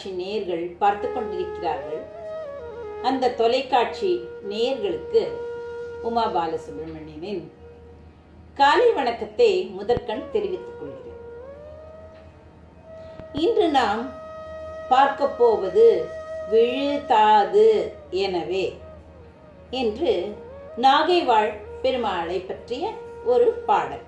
தொலைக்காட்சி நேர்கள் பார்த்து கொண்டிருக்கிறார்கள். அந்த தொலைக்காட்சி நேயர்களுக்கு உமா பாலசுப்ரமணியனின் காலை வணக்கத்தை முதற்கண் தெரிவித்துக் கொள்கிறேன். இன்று நாம் பார்க்க போவது விழுதாது எனவே என்று நாகைவாழ் பெருமாளை பற்றிய ஒரு பாடல்.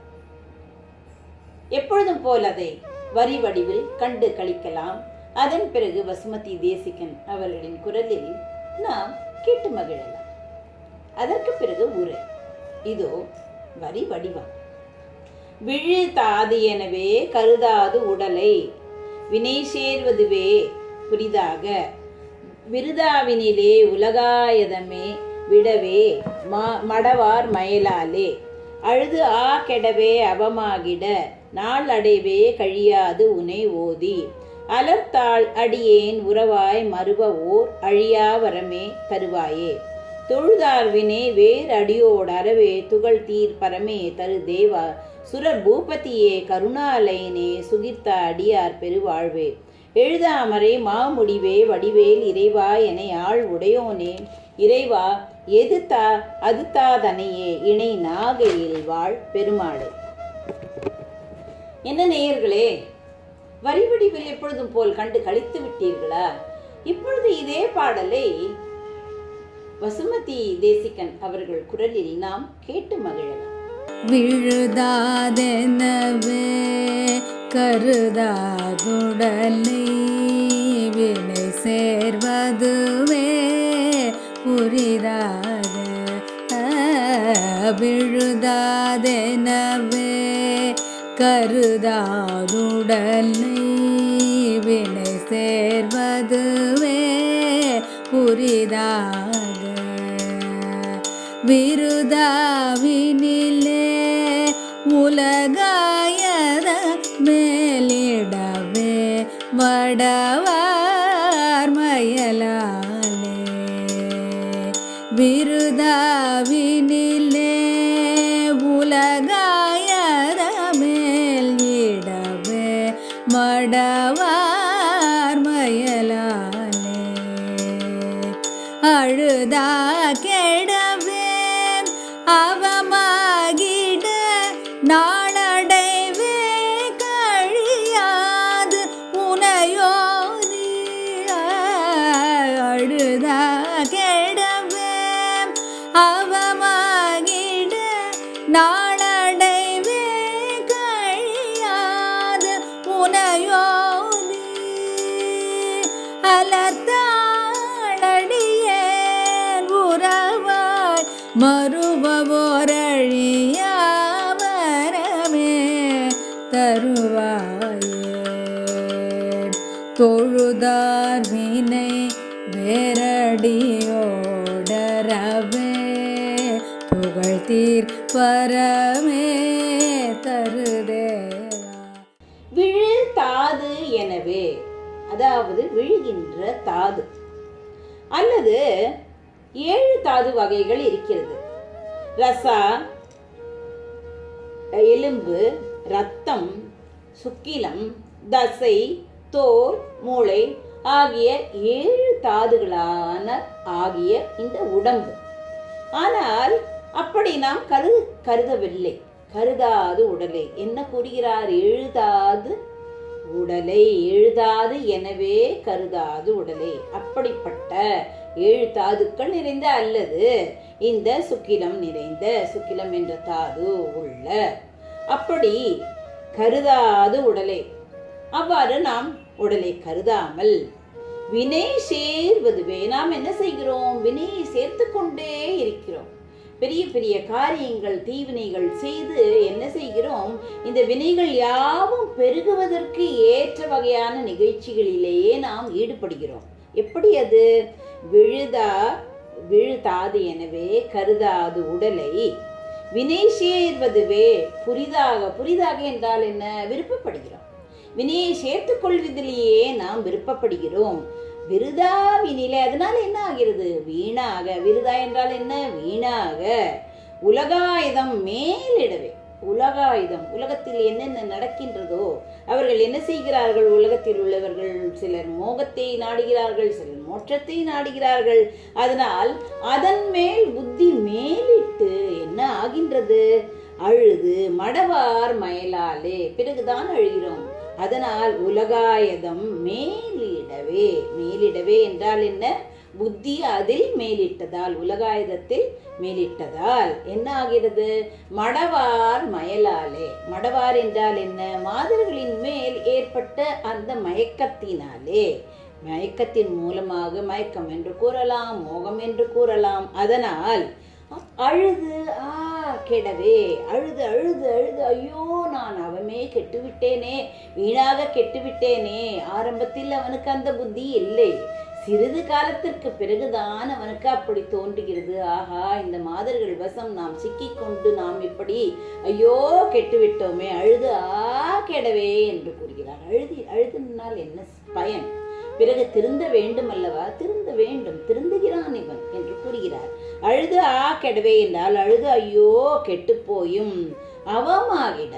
எப்பொழுதும் போல் அதை வரி வடிவில் கண்டு கழிக்கலாம் அதன் பிறகு வசுமதி தேசிகன் அவர்களின் குரலில் நாம் கேட்டு மகிழலாம். அதற்கு பிறகு உரை. இதோ வரி வடிவம். விழுதாது எனவே கருதாது உடலை வினை சேர்வதுவே புரிதாக. விருதாவினிலே உலகாயதமே விடவே மா மடவார் மயலாலே. அழுது ஆ கெடவே அவமாகிட நாள் அடைவே கழியாது உனை ஓதி. அலர்த்தாள் அடியேன் உறவாய் மறுவ ஓர் அழியா வரமே தருவாயே. தொழுதார்வினே வேர் அடியோடு அறவே துகள் தீர் பரமே தரு தேவா. சுரர் பூபதியே கருணாலயனே சுகிர்த்த அடியார் பெருவாழ்வே. எழுதாமரை மாமுடிவே வடிவேல் இறைவா என ஆள் உடையோனே. இறைவா எது தா அது தாதனையே இணை நாகையில் வாழ் பெருமாடு என்ன நேயர்களே வரிவடிவில் எப்பொழுதும் போல் கண்டு கழித்து விட்டீர்களா? இப்பொழுது இதே பாடலை வசுமதி தேசிகன் அவர்கள் குரலில் நாம் கேட்டு மகிழலாம். விழுதாதெனவே கருதாதுடலை வினை சேர்வதுவே புரிதாத விழுதாதெனவே கருதாதுடலை வினை சேர்வதுவே புரிதாக விருதாவினி I வரமே தருதேவா விழு தாது எனவே அதாவது விழுகின்ற தாது அல்லது ஏழு தாது வகைகள் இருக்கிறது. ரசா எலும்பு ரத்தம் சுக்கிலம் தசை தோல் மூளை ஆகிய ஏழு தாதுகளான ஆகிய இந்த உடம்பு. ஆனால் அப்படி நாம் கரு கருதவில்லை. கருதாது உடலை. என்ன கூறுகிறார்? எழுதாது உடலை. எழுதாது எனவே கருதாது உடலை. அப்படிப்பட்ட ஏழு தாதுக்கள் நிறைந்த அல்லது இந்த சுக்கிலம் நிறைந்த சுக்கிலம் என்ற தாது உள்ள. அப்படி கருதாது உடலை. அவ்வாறு நாம் உடலை கருதாமல் வினை சேர்வதுவே நாம் என்ன செய்கிறோம்? வினையை சேர்த்து கொண்டே இருக்கிறோம். பெரிய பெரிய காரியங்கள் தீவினைகள் செய்து என்ன செய்கிறோம்? இந்த வினைகள் யாவும் பெருகுவதற்கு ஏற்ற வகையான நிகழ்ச்சிகளிலேயே நாம் ஈடுபடுகிறோம். எப்படி அது? விழுதா விழுதாது எனவே கருதாது உடலை. வினை சேர்வதுவே புரிதாக புரிதாக என்றால் என்ன? விருப்பப்படுகிறோம். வினையை சேர்த்துக் கொள்வதிலேயே நாம் விருப்பப்படுகிறோம். விருதா வினிலே அதனால என்ன ஆகிறது? வீணாக. விருதா என்றால் என்ன? வீணாக. உலகாயுதம் மேலிடவே. உலகாயுதம். உலகத்தில் என்னென்ன நடக்கின்றதோ அவர்கள் என்ன செய்கிறார்கள்? உலகத்தில் உள்ளவர்கள் சிலர் மோகத்தை நாடுகிறார்கள் சிலர் மோட்சத்தை நாடுகிறார்கள். அதனால் அதன் மேல் புத்தி மேலிட்டு என்ன ஆகின்றது? அழுது மடவார் மயலாலே. பிறகுதான் அழுகிறோம். அதனால் உலகாயதம் மேலிடவே மேலிடவே என்றால் என்ன? புத்தி அதில் மேலிட்டதால் உலகாயுதத்தில் மேலிட்டதால். என்ன ஆகிறது? மடவார் மயலாலே. மடவார் என்றால் என்ன? மாதர்களின் மேல் ஏற்பட்ட அந்த மயக்கத்தினாலே. மயக்கத்தின் மூலமாக மயக்கம் என்று கூறலாம் மோகம் என்று கூறலாம். அதனால் அழுது ஆ கெடவே. அழுது அழுது அழுது ஐயோ நான் அவமே கெட்டுவிட்டேனே வீணாக கெட்டுவிட்டேனே. ஆரம்பத்தில் அவனுக்கு அந்த புத்தி இல்லை. சிறிது காலத்திற்கு பிறகுதான் அவனுக்கு அப்படி தோன்றுகிறது. ஆஹா இந்த மாதர்கள் வசம் நாம் சிக்கிக்கொண்டு நாம் இப்படி ஐயோ கெட்டுவிட்டோமே அழுது ஆ கெடவே என்று கூறுகிறார். அழுதி அழுதுனால் என்ன பயன்? பிறகு திருந்த வேண்டும் அல்லவா திருந்த வேண்டும் திருந்துகிறான் இவன் என்று கூறுகிறார். அழுது ஆ கெடவே என்றால் அழுது ஐயோ கெட்டு போயும். அவமாகிட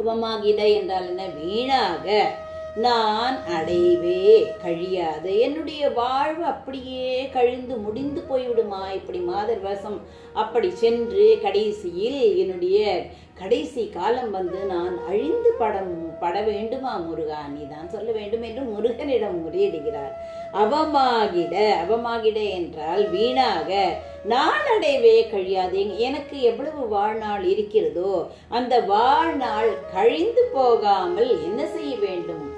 அவமாகிட என்றால் என்ன? வீணாக. நான் அடைவே கழியாது. என்னுடைய வாழ்வு அப்படியே கழிந்து முடிந்து போய்விடுமா? இப்படி மாதர் வசம் அப்படி சென்று கடைசியில் என்னுடைய கடைசி காலம் வந்து நான் அழிந்து படம் பட வேண்டுமா முருகா? நீ தான் சொல்ல வேண்டும் என்று முருகனிடம் முறையிடுகிறார். அவமாகிட அவமாகிட என்றால் வீணாக நான் அடைவே கழியாது. எனக்கு எவ்வளவு வாழ்நாள் இருக்கிறதோ அந்த வாழ்நாள் கழிந்து போகாமல் என்ன செய்ய வேண்டும்?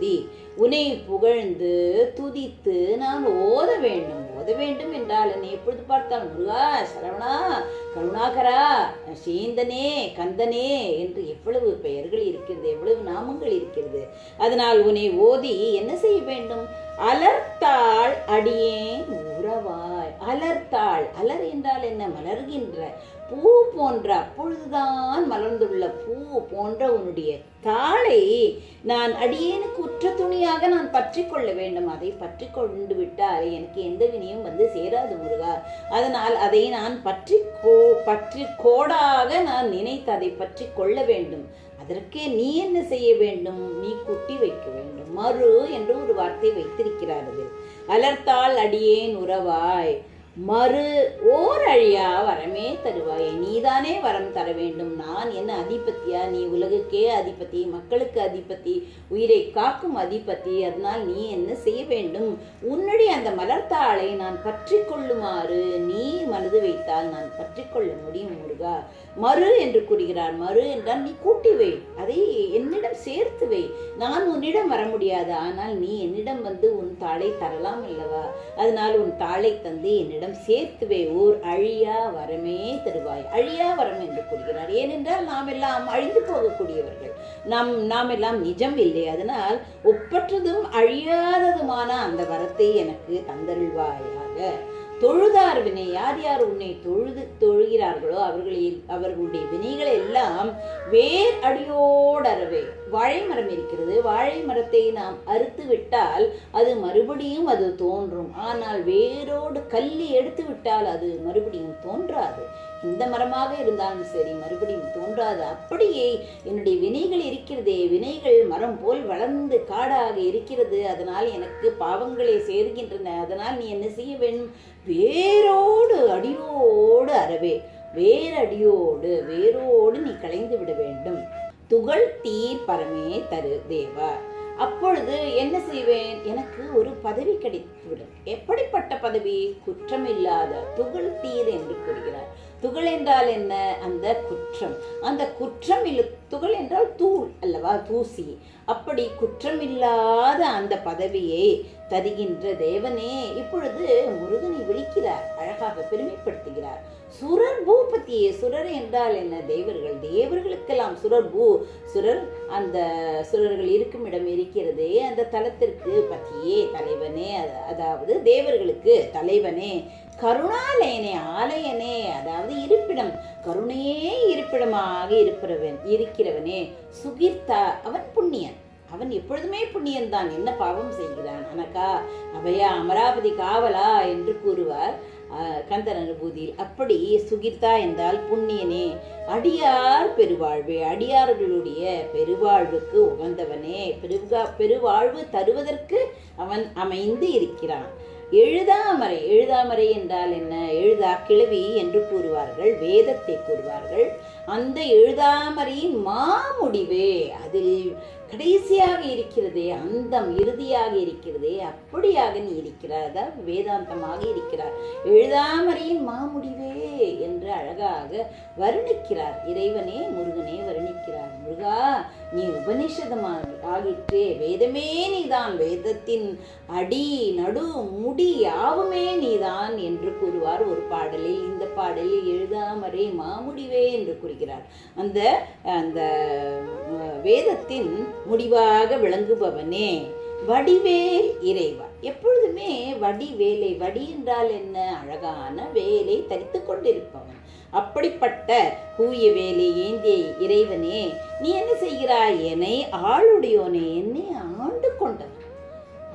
ஓதி உனை புகழ்ந்து துதித்து நான் ஓத வேண்டும். ஓத வேண்டும் என்றால் என்னை எப்பொழுது பார்த்தால் முருகா சரவணா கருணாகரா சேந்தனே கந்தனே என்று எவ்வளவு பெயர்கள் இருக்கிறது எவ்வளவு நாமங்கள் இருக்கிறது. அதனால் உன்னை ஓதி என்ன செய்ய வேண்டும்? அலர்த்தாள் அடியேன் உறவாய் அலர்த்தாள் அலர் என்றால் என்ன? மலர்கின்ற பூ போன்ற அப்பொழுதுதான் மலர்ந்துள்ள பூ போன்ற உன்னுடைய தாளை நான் அடியேனுக்கு உற்ற துணியாக நான் பற்றி கொள்ள வேண்டும். அதை பற்றி கொண்டு விட்டால் எனக்கு எந்த வினையும் வந்து சேராது முருகா. அதனால் அதை நான் பற்றி கோ பற்றி கோடாக நான் நினைத்து அதை பற்றி கொள்ள வேண்டும். அதற்கே நீ என்ன செய்ய வேண்டும்? நீ குட்டி வைக்க வேண்டும். மறு என்று ஒரு வார்த்தை வைத்திருக்கிறார் அலர்த்தால் அடியேன் உறவாய். மறு ஓர் அழியா வரமே தருவாயே. நீதானே வரம் தர வேண்டும். நான் என்ன அதிபத்தியா? நீ உலகுக்கே அதிபதி மக்களுக்கு அதிபதி உயிரை காக்கும் அதிபதி. அதனால் நீ என்ன செய்ய வேண்டும்? உன்னுடைய அந்த மலர்த்தாளை நான் பற்றி கொள்ளுமாறு நீ மனது வைத்தால் நான் பற்றி கொள்ள முடியும் முருகா. மறு என்று கூறுகிறார். மறு என்றால் நீ கூட்டி வை. அதை என்னிடம் சேர்த்து வை. நான் உன்னிடம் வர முடியாது. ஆனால் நீ என்னிடம் வந்து உன் தாளை தரலாம் அல்லவா? அதனால் உன் தாளை தந்து என்னிடம் சேர்த்து சேர்த்துவே ஓர் அழியா வரமே தருவாய். அழியா வரம் என்று கூறுகிறார். ஏனென்றால் நாம் எல்லாம் அழிந்து போகக்கூடியவர்கள். நாம் நாம் எல்லாம் நிஜம் இல்லை. அதனால் ஒப்பற்றதும் அழியாததுமான அந்த வரத்தை எனக்கு தந்தருள்வாயாக. தொழுதார் வினை யார் யார் உன்னை தொழுது தொழுகிறார்களோ அவர்களில் அவர்களுடைய வினைகளை எல்லாம் வேர் அடியோடறவே. வாழை மரம் இருக்கிறது. வாழை மரத்தை நாம் அறுத்து விட்டால் அது மறுபடியும் அது தோன்றும். ஆனால் வேரோடு கல்லி எடுத்து விட்டால் அது மறுபடியும் தோன்றாது. இந்த மரமாக இருந்தாலும் சரி மறுபடியும் தோன்றாது. அப்படியே என்னுடைய வினைகள் இருக்கிறதே வினைகள் மரம் போல் வளர்ந்து காடாக இருக்கிறது. அதனால் எனக்கு பாவங்களை சேர்கின்றன. அதனால் நீ என்ன செய்ய வேண்டும்? வேரோடு அடியோடு அறவே. வேரடியோடு வேரோடு நீ களைந்து விட வேண்டும். துகள் தீர் பரமே தரு தேவா. அப்பொழுது என்ன செய்வேன்? பதவி கிடைத்துவிடும். எப்படிப்பட்ட பதவி? குற்றமில்லாத துகள் தீர் என்று கூறுகிறார். துகள் என்றால் என்ன? அந்த குற்றம். அந்த குற்றம் இல்ல துகள் என்றால் தூள் அல்லவா? தூசி. அப்படி குற்றமில்லாத அந்த பதவியை தருகின்ற தேவனே. இப்பொழுது முருகனை விழிக்கிறார் அழகாக பெருமைப்படுத்துகிறார். சுரர் பூபத்தியே சுரர் என்றால் என்ன? தேவர்கள் தேவர்களுக்கெல்லாம் சுரர் பூ சுரர் அந்த சுரர்கள் இருக்கும் இடம் இருக்கிறதே அந்த தலத்திற்கு பத்தியே தலைவனே. அதாவது தேவர்களுக்கு தலைவனே. கருணாலயனே ஆலயனே. அதாவது இருப்பிடம் கருணையே இருப்பிடமாக இருப்பிறவன் இருக்கிறவனே. சுகிர்த்தா அவன் புண்ணியன். அவன் எப்பொழுதுமே புண்ணியன்தான் என்ன பாவம் செய்கிறான்? அனக்கா அவையா அமராவதி காவலா? என்று கூறுவார் கந்தன் அனுபூதியில் அப்படி சுகிர்த்தா என்றால் புண்ணியனே. அடியார் பெருவாழ்வே. அடியார்களுடைய பெருவாழ்வுக்கு உகந்தவனே. பெருகா பெருவாழ்வு தருவதற்கு அவன் அமைந்து இருக்கிறான். எழுதாமறை எழுதாமறை என்றால் என்ன? எழுதா கிழவி என்று கூறுவார்கள் வேதத்தை கூறுவார்கள். அந்த எழுதாமறையின் மாமுடிவே அதில் கடைசியாக இருக்கிறதே அந்தம் இறுதியாக இருக்கிறதே அப்படியாக நீ இருக்கிறார் அதாவது வேதாந்தமாக இருக்கிறார் எழுதாமறையின் மாமுடிவே என்று அழகாக வருணிக்கிறார். இறைவனே முருகனே வருணிக்கிறார். முருகா நீ உபனிஷதமாக ஆகிற்றே. வேதமே நீதான். வேதத்தின் அடி நடு முடி யாவுமே நீதான். என்று ஒரு பாடலில் இந்த பாடலில் எழுதாமறை மாமுடிவே என்று குறிக்கிறார் அந்த அந்த வேதத்தின் முடிவாக விளங்குபவனே வடிவேல் இறைவா. எப்பொழுதுமே வடிவேலை வடி என்றால் என்ன? அழகான வேலை தரித்து கொண்டிருப்பவன். அப்படிப்பட்ட கூய வேலை ஏந்திய இறைவனே நீ என்ன செய்கிறாய்? என்னை ஆளுடையோனே என்னை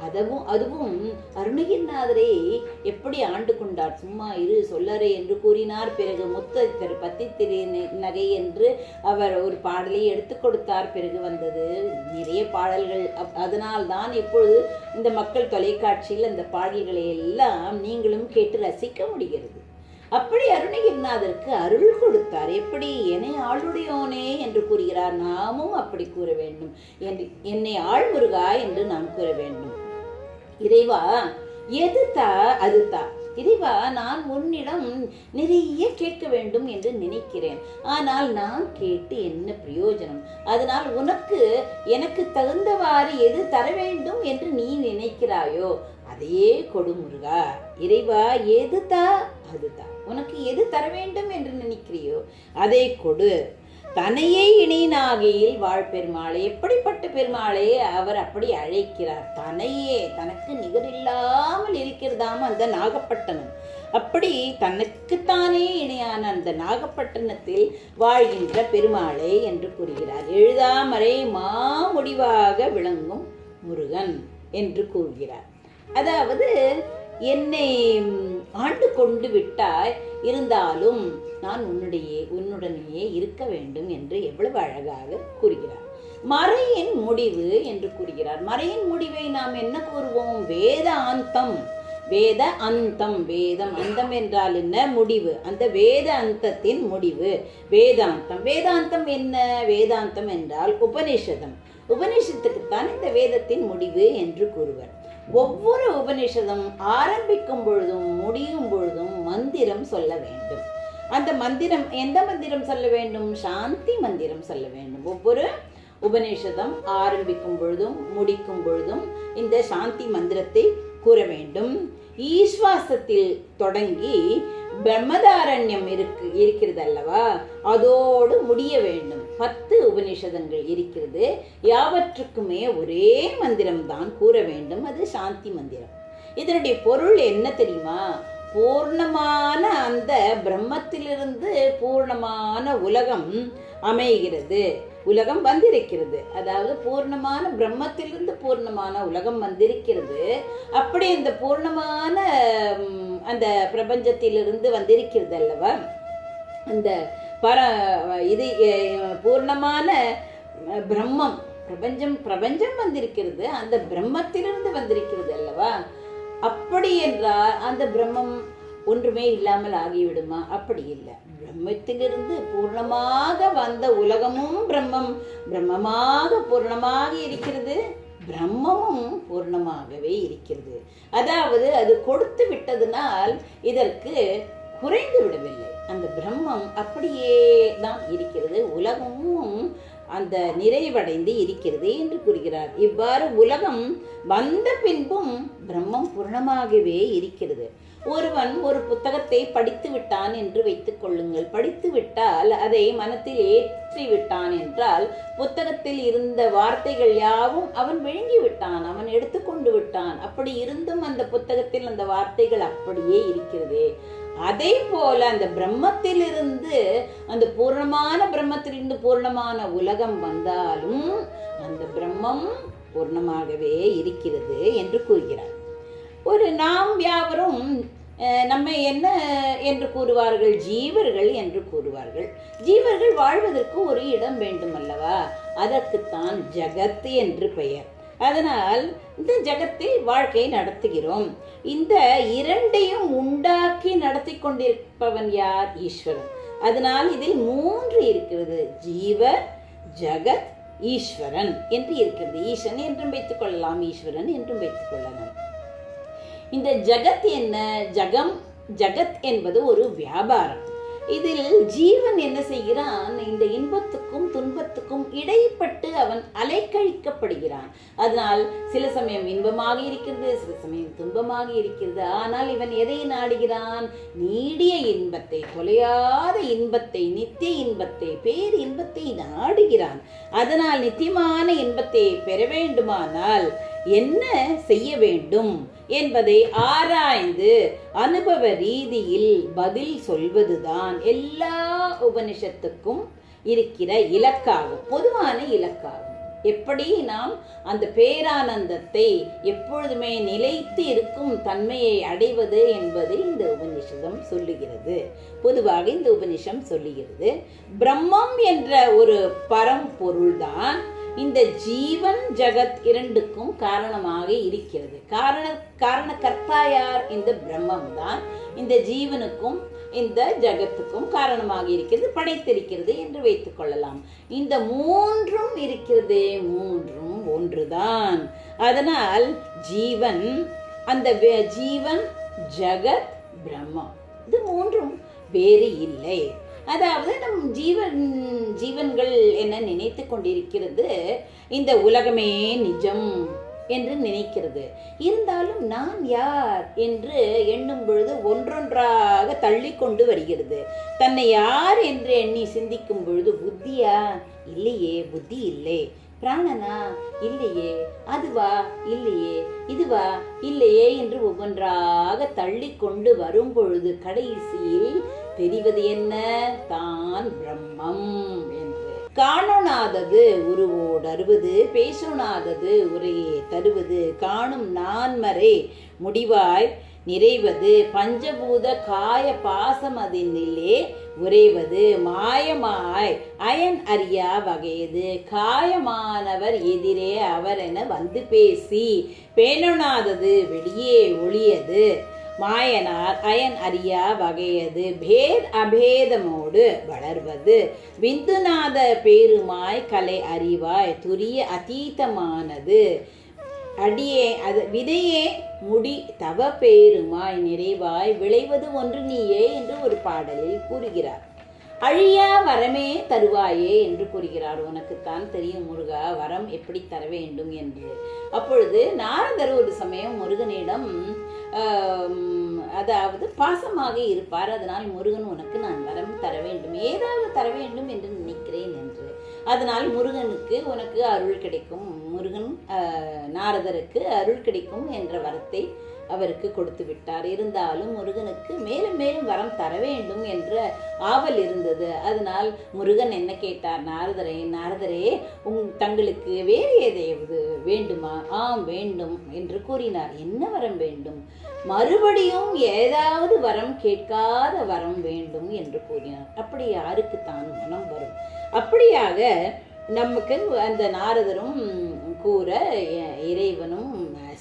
அதுவும் அதுவும் அருணகிரிநாதரை எப்படி ஆண்டு கொண்டார்? சும்மா இரு சொல்லறே என்று கூறினார். பிறகு முத்த திரு பத்தி திரு நகை என்று அவர் ஒரு பாடலை எடுத்து கொடுத்தார். பிறகு வந்தது நிறைய பாடல்கள். அப்- அதனால்தான் இப்பொழுது இந்த மக்கள் தொலைக்காட்சியில் அந்த பாடல்களை எல்லாம் நீங்களும் கேட்டு ரசிக்க முடிகிறது. அப்படி அருணகிரிநாதருக்கு அருள் கொடுத்தார். எப்படி? என்னை ஆளுடையோனே என்று கூறுகிறார். நாமும் அப்படி கூற வேண்டும். என்று- என்னை ஆழ்முருகா என்று நாம் கூற வேண்டும். இறைவா எது தா அது தா இறைவா நான் உன்னிடம் நிறைய கேட்க வேண்டும் என்று நினைக்கிறேன். ஆனால் நான் கேட்டு என்ன பிரயோஜனம்? அதனால் உனக்கு எனக்கு தகுந்தவாறு எது தர வேண்டும் என்று நீ நினைக்கிறாயோ அதையே கொடு முருகா. இறைவா எது தா அது தா உனக்கு எது தர வேண்டும் என்று நினைக்கிறியோ அதை கொடு. தனையே இணையினாகையில் வாழ் பெருமாளை எப்படிப்பட்ட பெருமாளே? அவர் அப்படி அழைக்கிறார். தனையே தனக்கு நிகரில்லாமல் இருக்கிறதாம் அந்த நாகப்பட்டினம். அப்படி தனக்குத்தானே இணையான அந்த நாகப்பட்டினத்தில் வாழ்கின்ற பெருமாளே என்று கூறுகிறார். எழுதாமறை மாமுடிவாக விளங்கும் முருகன் என்று கூறுகிறார். அதாவது என்னை ஆண்டு கொண்டு விட்டாய் இருந்தாலும் நான் உன்னுடைய உன்னுடனேயே இருக்க வேண்டும் என்று எவ்வளவு அழகாக கூறுகிறார். மறையின் முடிவு என்று கூறுகிறார். மறையின் முடிவை நாம் என்ன கூறுவோம்? வேதாந்தம் வேத அந்தம். வேதம் அந்தம் என்றால் என்ன? முடிவு. அந்த வேத அந்தத்தின் முடிவு. வேதாந்தம் வேதாந்தம் என்ன? வேதாந்தம் என்றால் உபனிஷதம். உபனிஷத்துக்குத்தான் இந்த வேதத்தின் முடிவு என்று கூறுவர். ஒவ்வொரு உபனிஷதம் ஆரம்பிக்கும் பொழுதும் முடியும் பொழுதும் மந்திரம் சொல்ல வேண்டும். அந்த மந்திரம் எந்த மந்திரம் சொல்ல வேண்டும்? சாந்தி மந்திரம் சொல்ல வேண்டும். ஒவ்வொரு உபநிஷதம் ஆரம்பிக்கும் பொழுதும் முடிக்கும் பொழுதும் இந்த சாந்தி மந்திரத்தை கூற வேண்டும். ஈஸ்வாசத்தில் தொடங்கி பிரம்மதாரண்யம் இருக்கு இருக்கிறது அல்லவா அதோடு முடிய வேண்டும். பத்து உபநிஷதங்கள் இருக்கிறது. யாவற்றுக்குமே ஒரே மந்திரம் தான் கூற வேண்டும். அது சாந்தி மந்திரம். இதனுடைய பொருள் என்ன தெரியுமா? பூர்ணமான அந்த பிரம்மத்திலிருந்து பூர்ணமான உலகம் அமைகிறது. உலகம் வந்திருக்கிறது. அதாவது பூர்ணமான பிரம்மத்திலிருந்து பூர்ணமான உலகம் வந்திருக்கிறது. அப்படி இந்த பூர்ணமான அந்த பிரபஞ்சத்திலிருந்து வந்திருக்கிறது அல்லவா? அந்த பர இது பூர்ணமான பிரம்மம் பிரபஞ்சம் பிரபஞ்சம் வந்திருக்கிறது. அந்த பிரம்மத்திலிருந்து வந்திருக்கிறது அல்லவா? அப்படி என்றால் அந்த பிரம்மம் ஒன்றுமே இல்லாமல் ஆகிவிடுமா? அப்படி இல்லை. பிரம்மத்திலிருந்து பூர்ணமாக வந்த உலகமும் பிரம்மம். பிரம்மமாக பூர்ணமாக இருக்கிறது. பிரம்மமும் பூர்ணமாகவே இருக்கிறது. அதாவது அது கொடுத்து விட்டதனால் இதற்கு குறைந்து விடவில்லை. அந்த பிரம்மம் அப்படியே தான் இருக்கிறது. உலகமும் அந்த நிறைவடைந்து இருக்கிறது என்று கூறுகிறார். இவ்வாறு உலகம் வந்த பின்பும் பிரம்மம் பூர்ணமாகவே இருக்கிறது. ஒருவன் ஒரு புத்தகத்தை படித்து விட்டான் என்று வைத்துக் கொள்ளுங்கள். படித்து விட்டால் அதை மனத்தில் ஏற்றி விட்டான் என்றால் புத்தகத்தில் இருந்த வார்த்தைகள் யாவும் அவன் விழுங்கி விட்டான் அவன் எடுத்துக்கொண்டு விட்டான். அப்படி இருந்தும் அந்த புத்தகத்தில் அந்த வார்த்தைகள் அப்படியே இருக்கிறது. அதே போல அந்த பிரம்மத்திலிருந்து அந்த பூர்ணமான பிரம்மத்திலிருந்து பூர்ணமான உலகம் வந்தாலும் அந்த பிரம்மம் பூர்ணமாகவே இருக்கிறது என்று கூறுகிறார். ஒரு நாம் யாவரும் நம்ம நம்மை என்ன என்று கூறுவார்கள்? ஜீவர்கள் என்று கூறுவார்கள். ஜீவர்கள் வாழ்வதற்கு ஒரு இடம் வேண்டும் அல்லவா அதற்குத்தான் ஜகத் என்று பெயர். அதனால் இந்த ஜகத்தில் வாழ்க்கை நடத்துகிறோம். இந்த இரண்டையும் உண்டாக்கி நடத்தி கொண்டிருப்பவன் யார்? ஈஸ்வரன். அதனால் இதில் மூன்று இருக்கிறது. ஜீவ ஜகத் ஈஸ்வரன் என்று இருக்கிறது. ஈசன் என்றும் வைத்துக் கொள்ளலாம் ஈஸ்வரன் என்றும் வைத்துக் கொள்ளலாம். இந்த ஜகத் என்ன? ஜகம் ஜகத் என்பது ஒரு வியாபாரம். இதில் ஜீவன் என்ன செய்கிறான்? இந்த இன்பத்துக்கும் துன்பத்துக்கும் இடைப்பட்டு அவன் அலைக்கழிக்கப்படுகிறான். அதனால் சில சமயம் இன்பமாக இருக்கிறது சில சமயம் துன்பமாக இருக்கிறது. ஆனால் இவன் எதை நாடுகிறான்? நீடிய இன்பத்தை தொலையாத இன்பத்தை நித்திய இன்பத்தை பேர் இன்பத்தை நாடுகிறான். அதனால் நித்தியமான இன்பத்தை பெற வேண்டுமானால் என்ன செய்ய வேண்டும் என்பதை ஆராய்ந்து அனுபவ ரீதியில் பதில் சொல்வதுதான் எல்லா உபனிஷத்துக்கும் இருக்கிற இலக்காகும் பொதுவான இலக்காகும். எப்படி நாம் அந்த பேரானந்தத்தை எப்பொழுதுமே நிலைத்து இருக்கும் தன்மையை அடைவது என்பதை இந்த உபனிஷதம் சொல்லுகிறது. பொதுவாக இந்த உபனிஷம் சொல்லுகிறது பிரம்மம் என்ற ஒரு பரம்பொருள்தான் இந்த ஜீவன் ஜகத் இரண்டுக்கும் காரணமாக இருக்கிறது. காரண காரண கர்த்தா யார்? இந்த பிரம்மம் தான். இந்த ஜீவனுக்கும் இந்த ஜகத்துக்கும் காரணமாக இருக்கிறது படைத்திருக்கிறது என்று வைத்துக் கொள்ளலாம். இந்த மூன்றும் இருக்கிறதே மூன்றும் ஒன்றுதான். அதனால் ஜீவன் அந்த ஜீவன் ஜகத் பிரம்மம். இது மூன்றும் வேறு இல்லை. அதாவது நம் ஜீவன் ஜீவன்கள் என்ன நினைத்து கொண்டிருக்கிறது? இந்த உலகமே நிஜம் என்று நினைக்கிறது. இருந்தாலும் நான் யார் என்று எண்ணும் பொழுது ஒன்றொன்றாக தள்ளி கொண்டு வருகிறது. தன்னை யார் என்று எண்ணி சிந்திக்கும் பொழுது புத்தியா? இல்லையே புத்தி இல்லை. பிராணனா? இல்லையே. அதுவா? இல்லையே. இதுவா? இல்லையே என்று ஒவ்வொன்றாக தள்ளி கொண்டு வரும் பொழுது கடைசியில் தெரிவது என்ன? தான் பிரம்மம் என்று. காணொணாதது உருவோடு அறுவது பேசுணாதது உரையே தருவது. காணும் நான்மறை முடிவாய் நிறைவது பஞ்சபூத காய பாசமதினிலே உறைவது. மாயமாய் அயன் அறியா வகையது. காயமானவர் எதிரே அவர் என வந்து பேசி பேணனாதது வெளியே ஒளியது. மாயனார் அயன் அறியா வகையது. பேத் அபேதமோடு வளர்வது. விந்துநாத பேருமாய் கலை அறிவாய் துரிய அதீதமானது. அடியே அது விதையே முடி தவ பேருமாய் நிறைவாய் விளைவது ஒன்று நீயே என்று ஒரு பாடலில் கூறுகிறார். அழியா வரமே தருவாயே என்று கூறுகிறார். உனக்குத்தான் தெரியும் முருகா வரம் எப்படி தர வேண்டும் என்று. அப்பொழுது நாரதர் ஒரு சமயம் முருகனிடம் அதாவது பாசமாக இருப்பார். அதனால் முருகன் உனக்கு நான் வரம் தர வேண்டும். ஏதாவது தர வேண்டும் என்று நினைக்கிறேன் என்று. அதனால் முருகனுக்கு உனக்கு அருள் கிடைக்கும். முருகன் நாரதருக்கு அருள் கிடைக்கும் என்ற வரத்தை அவருக்கு கொடுத்து விட்டார். இருந்தாலும் முருகனுக்கு மேலும் மேலும் வரம் தர வேண்டும் என்ற ஆவல் இருந்தது. அதனால் முருகன் என்ன கேட்டார்? நாரதரே நாரதரே உங் தங்களுக்கு வேறு ஏதாவது வேண்டுமா? ஆம் வேண்டும் என்று கூறினார். என்ன வரம் வேண்டும்? மறுபடியும் ஏதாவது வரம் கேட்காத வரம் வேண்டும் என்று கூறினார். அப்படி யாருக்கு தான் மனம் வரும்? அப்படியாக நமக்கு அந்த நாரதரும் கூற இறைவனும்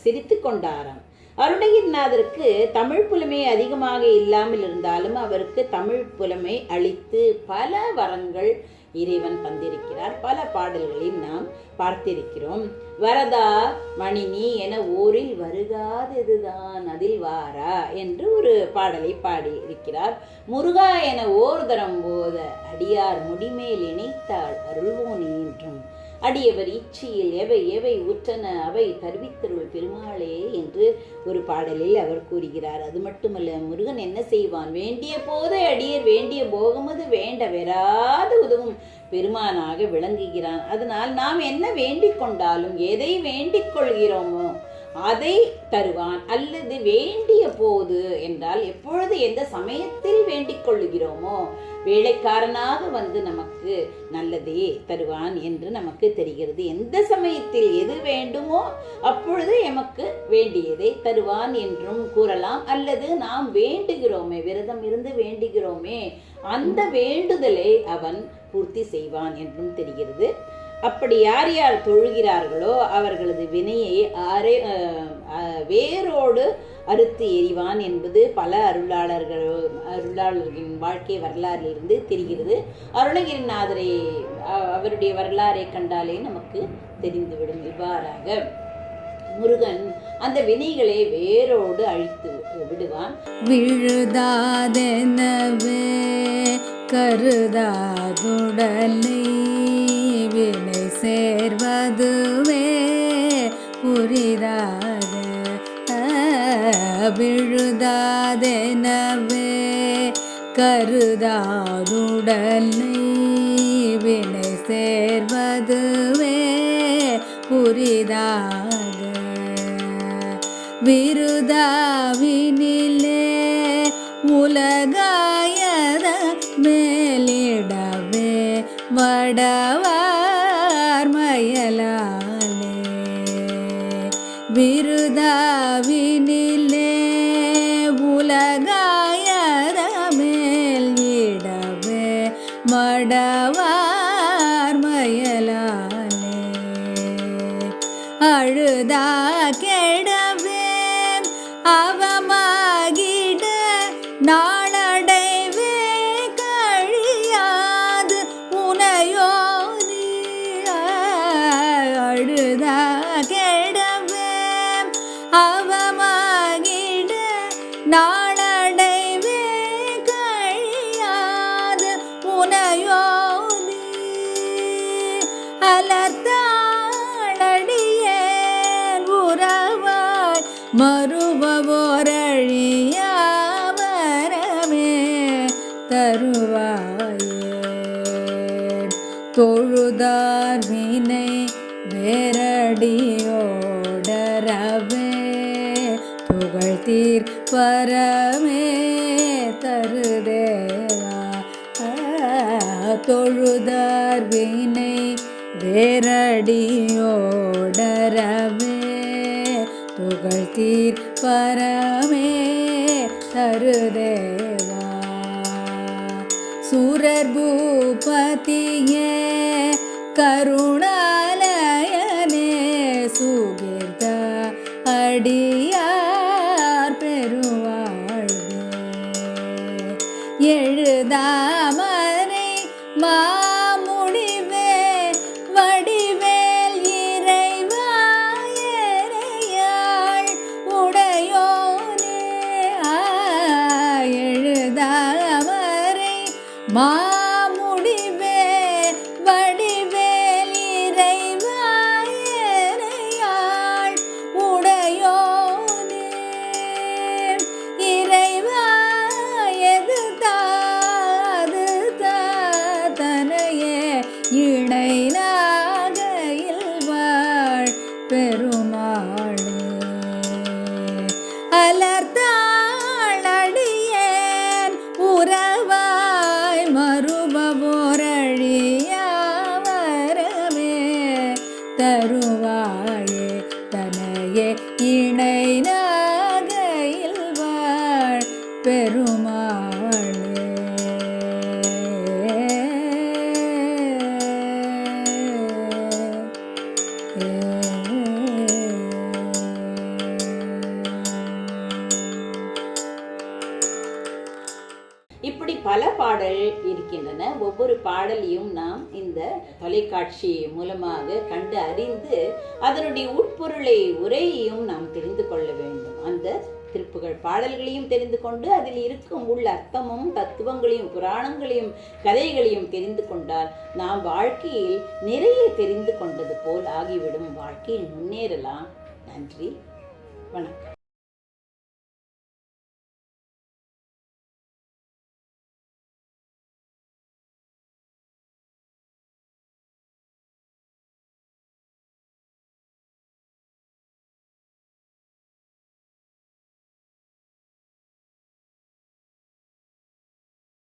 சிரித்து கொண்டாராம். அருணகிரிநாதருக்கு தமிழ் புலமை அதிகமாக இல்லாமல் இருந்தாலும் அவருக்கு தமிழ் புலமை அளித்து பல வரங்கள் இறைவன் தந்திருக்கிறார். பல பாடல்களில் நாம் பார்த்திருக்கிறோம். வரதா மணினி என ஊரில் வருகாததுதான் அதில் வாரா என்று ஒரு பாடலை பாடி இருக்கிறார் முருகா என ஓர் தரம் போத அடியார் முடிமேல் இணைத்தாள் அருள்வோனி என்றும் அடியவர் இச்சியில் எவை எவை உற்றன அவை தருவித்தருள் பெருமாளே என்று ஒரு பாடலில் அவர் கூறுகிறார். அது மட்டுமல்ல முருகன் என்ன செய்வான்? வேண்டிய போது அடியர் வேண்டிய போகமது வேண்ட வெறாது உதவும் பெருமானாக விளங்குகிறான். அதனால் நாம் என்ன வேண்டிக் கொண்டாலும் எதை வேண்டிக் கொள்கிறோமோ அதை தருவான். அல்லது வேண்டிய போது என்றால் எப்பொழுது எந்த சமயத்தில் வேண்டிக் கொள்ளுகிறோமோ வேலைக்காரனாக வந்து நமக்கு நல்லதே தருவான் என்று நமக்கு தெரிகிறது. எந்த சமயத்தில் எது வேண்டுமோ அப்பொழுது எமக்கு வேண்டியதை தருவான் என்றும் கூறலாம். அல்லது நாம் வேண்டுகிறோமே விரதம் இருந்து வேண்டுகிறோமே அந்த வேண்டுதலை அவன் பூர்த்தி செய்வான் என்றும் தெரிகிறது. அப்படி யார் யார் தொழுகிறார்களோ அவர்களது வினையை அரை வேரோடு அறுத்து எறிவான் என்பது பல அருளாளர்கள் அருளாளர்களின் வாழ்க்கை வரலாறிலிருந்து தெரிகிறது. அருணகிரிநாதரை அவருடைய வரலாறை கண்டாலே நமக்கு தெரிந்துவிடும் இவ்வாறாக. முருகன் அந்த வினைகளை வேரோடு அழித்து விடுவான். விழுதாதெனவே கருதாதுடலை வினை சேர்வதுவே புரிதாத விழுதாதெனவே கருதாதுடலை வினை சேர்வதுவே புரிதாக விருதாவினிலே உலகாயத மேலிடவே வடவா நான் பரமே தருதேவா? தொழுதார் வினை வேரடியோடரவே புகழ்த்தீர் பரமே தருதேவா? சூரர் பூபதியே கருணாலயனே இப்படி பல பாடல் இருக்கின்றன. ஒவ்வொரு பாடலையும் நாம் இந்த தொலைக்காட்சி மூலமாக கண்டு அறிந்து அதனுடைய உட்பொருளை உரையையும் நாம் தெரிந்து கொள்ள வேண்டும். அந்த திருப்புகழ் பாடல்களையும் தெரிந்து கொண்டு அதில் இருக்கும் உள்ள அர்த்தமும் தத்துவங்களையும் புராணங்களையும் கதைகளையும் தெரிந்து கொண்டால் நாம் வாழ்க்கையில் நிறைய தெரிந்து கொண்டது போல் ஆகிவிடும். வாழ்க்கையில் முன்னேறலாம். நன்றி. வணக்கம்.